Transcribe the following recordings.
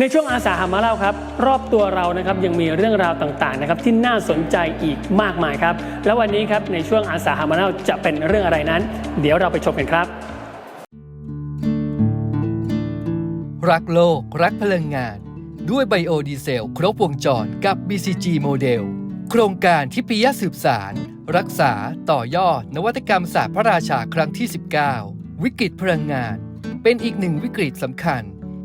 ในช่วงอาสาหามาเล่าครับ รอบตัวเรานะครับยังมีเรื่องราวต่างๆนะครับที่น่าสนใจอีกมากมายครับ แล้ววันนี้ครับในช่วงอาสาหามาเล่าจะเป็นเรื่องอะไรนั้น เดี๋ยวเราไปชมกันครับ รักโลก รักพลังงาน ด้วยไบโอดีเซล ครบวงจรกับ BCG โมเดล โครงการทิพยสืบสาร รักษาต่อยอด นวัตกรรมศาสตร์พระราชาครั้งที่ 19 วิกฤตพลังงาน เป็นอีกหนึ่งวิกฤตสำคัญ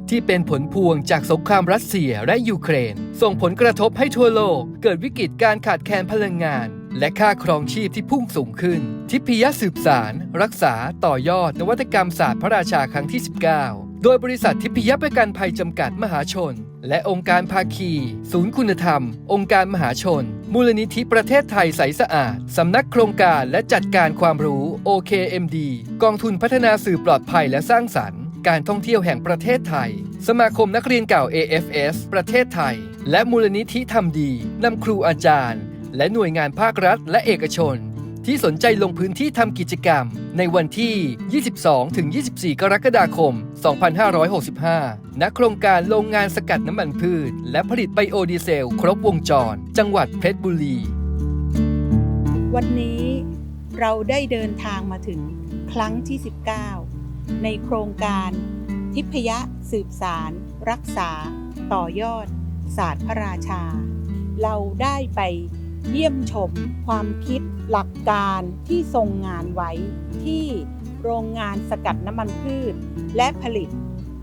ที่เป็นผลพวงจากสงครามรัสเซียและยูเครน ส่งผลกระทบให้ทั่วโลก เกิดวิกฤตการขาดแคลนพลังงาน และค่าครองชีพที่พุ่งสูงขึ้น ทิพยสืบสาร รักษาต่อยอดนวัตกรรมศาสตร์พระราชาครั้งที่ 19 โดยบริษัททิพยประกันภัยจำกัดมหาชน และองค์การภาคี ศูนย์คุณธรรม องค์การมหาชน มูลนิธิประเทศไทยใสสะอาดสำนักโครงการและจัดการความรู้ OKMD กองทุนพัฒนาสื่อปลอดภัยและสร้างสรรค์ การท่องเที่ยวแห่งประเทศไทย สมาคมนักเรียนเก่า AFS ประเทศไทย และมูลนิธิทำดีนำครูอาจารย์ และหน่วยงานภาครัฐ และเอกชน ที่สนใจลงพื้นที่ทำกิจกรรม ในวันที่ 22-24 กรกฎาคม 2565 ณ โครงการโรงงานสกัดน้ำมันพืช และผลิตไบโอดีเซล ครบวงจร จังหวัดเพชรบุรี วันนี้เราได้เดินทางมาถึงครั้งที่ 19 ในโครงการ ทิพยสืบสาร รักษา ต่อยอด ศาสตร์พระราชา เราได้ไปเยี่ยมชมความคิดหลักการที่ทรงงานไว้ที่โรงงานสกัดน้ำมันพืช และผลิต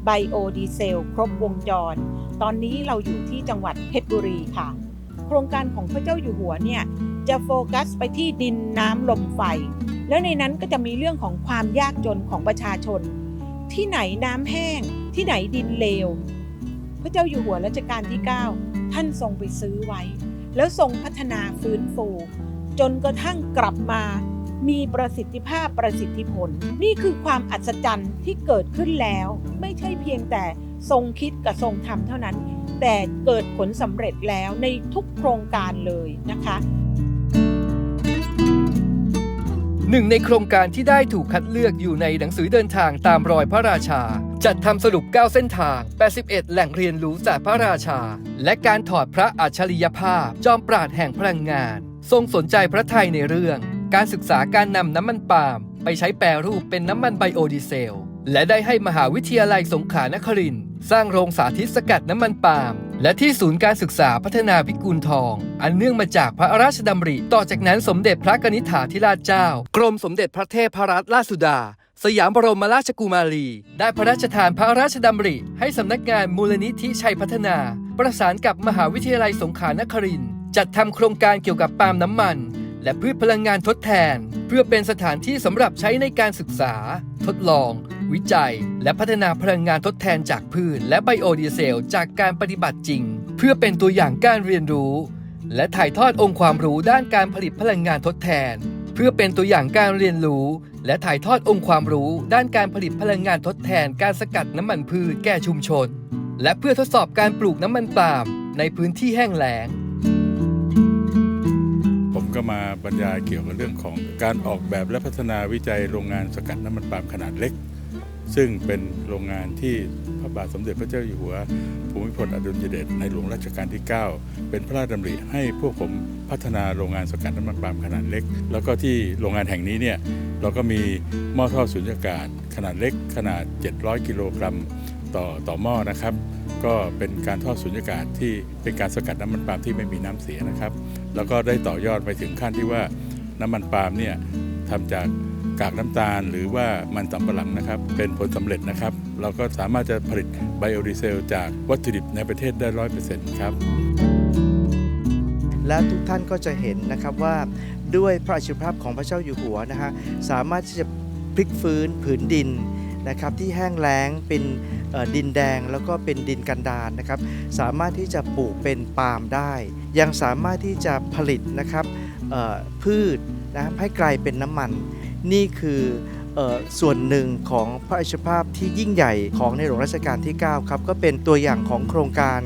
ไบโอดีเซล ครบวงจร ตอนนี้เราอยู่ที่จังหวัดเพชรบุรีค่ะ โครงการของพระเจ้าอยู่หัวเนี่ย จะโฟกัสไปที่ดินน้ำลมไฟ แล้วในนั้นก็จะมีเรื่องของความยากจนของประชาชน ที่ไหนน้ำแห้ง ที่ไหนดินเลว พระเจ้าอยู่หัวรัชกาลที่ 9 ท่านทรงไปซื้อไว้ แล้วทรงพัฒนาฟื้นฟู จนกระทั่งกลับมา มีประสิทธิภาพประสิทธิผล นี่คือความอัศจรรย์ที่เกิดขึ้นแล้ว ไม่ใช่เพียงแต่ทรงคิดกับทรงทำเท่านั้น แต่เกิดผลสำเร็จแล้วในทุกโครงการเลยนะคะ หนึ่งในโครงการที่ได้ถูกคัดเลือกอยู่ในหนังสือเดินทางตามรอยพระราชา จัดทำสรุป 9 เส้นทาง 81 แหล่งเรียนรู้จากพระราชา และการถอดพระอัจฉริยภาพ จอมปราดแห่งพลังงาน ทรงสนใจพระไทยในเรื่อง การศึกษาการนำน้ำมันปาล์มไปใช้แปรรูปเป็นน้ำมันไบโอดีเซล และได้ให้มหาวิทยาลัยสงขลานครินทร์ สร้างโรงสาธิตสกัดน้ำมันปาล์มและที่ศูนย์การศึกษาพัฒนาพิกุลทอง อันเนื่องมาจากพระราชดำริ ต่อจากนั้นสมเด็จพระกนิษฐาธิราชเจ้า กรมสมเด็จพระเทพรัตนราชสุดา สยามบรมราชกุมารี ได้พระราชทานพระราชดำริ ให้สำนักงานมูลนิธิชัยพัฒนา ประสานกับมหาวิทยาลัยสงขลานครินทร์จัดทำโครงการเกี่ยวกับปาล์มน้ำมัน และพืชพลังงานทดแทน เพื่อเป็นสถานที่สำหรับใช้ในการศึกษา ทดลอง วิจัย และพัฒนาพลังงานทดแทนจากพืช และไบโอดีเซล จากการปฏิบัติจริง เพื่อเป็นตัวอย่างการเรียนรู้ และถ่ายทอดองค์ความรู้ด้านการผลิตพลังงานทดแทน เพื่อเป็นตัวอย่างการเรียนรู้ และถ่ายทอดองค์ความรู้ ด้านการผลิตพลังงานทดแทน การสกัดน้ำมันพืชแก่ชุมชน และเพื่อทดสอบการปลูกน้ำมันปาล์มในพื้นที่แห้งแล้ง ก็มาบรรยายเกี่ยวกับเรื่องของการออกแบบและพัฒนาวิจัยโรงงานสกัดน้ำมันปาล์มขนาดเล็ก ซึ่งเป็นโรงงานที่พระบาทสมเด็จพระเจ้าอยู่หัว ภูมิพลอดุลยเดชในหลวงรัชกาลที่ 9 เป็นพระราชดำริให้พวกผมพัฒนาโรงงานสกัดน้ำมันปาล์มขนาดเล็ก แล้วก็ที่โรงงานแห่งนี้เนี่ยเราก็มีหม้อท่อสุญญากาศขนาดเล็กขนาด 700 กิโลกรัมต่อต่อหม้อนะครับ ก็เป็นการทอดสุญญากาศที่เป็นการสกัดน้ำมันปาล์มที่ไม่มีน้ำเสียนะครับ แล้วก็ได้ต่อยอดไปถึงขั้นที่ว่าน้ำมันปาล์มเนี่ยทำจากกากน้ำตาลหรือว่ามันสำปะหลังนะครับ เป็นผลสำเร็จนะครับ เราก็สามารถจะผลิตไบโอดีเซล จากวัตถุดิบในประเทศได้ร้อยเปอร์เซ็นต์ครับและทุกท่านก็จะเห็นนะครับว่าด้วยพระอัจฉริยภาพของพระเจ้าอยู่หัวนะฮะสามารถที่จะพลิกฟื้นผืนดิน นะครับที่แห้งแล้งเป็นดินแดงแล้วก็เป็นดินกันดารนะครับ สามารถที่จะปลูกเป็นปาล์มได้ ยังสามารถที่จะผลิตนะครับพืชนะให้กลายเป็นน้ำมัน นี่คืออส่วนหนึ่งของพระอัจฉริยภาพที่ยิ่งใหญ่ของในหลวงรัชกาลที่ 9 ครับ ก็เป็นตัวอย่างของโครงการ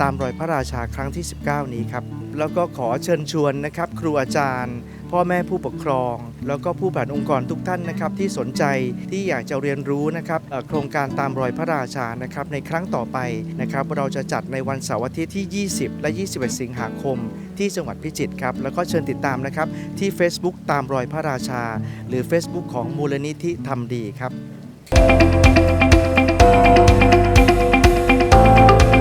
ตามรอยพระราชาครั้งที่ 19 นี้ครับ แล้วก็ขอเชิญชวนนะครับ ครูอาจารย์ พ่อแม่ผู้ปกครอง แล้วก็ผู้ผ่านองค์กรทุกท่านนะครับที่สนใจที่อยากจะเรียนรู้นะครับโครงการตามรอยพระราชานะครับในครั้งต่อไปนะครับเราจะจัดในวันเสาร์อาทิตย์ที่ 20 และ 21 สิงหาคม ที่จังหวัดพิจิตรครับแล้วก็เชิญติดตามนะครับที่ Facebook ตามรอยพระราชา หรือ Facebook ของมูลนิธิทำดีครับ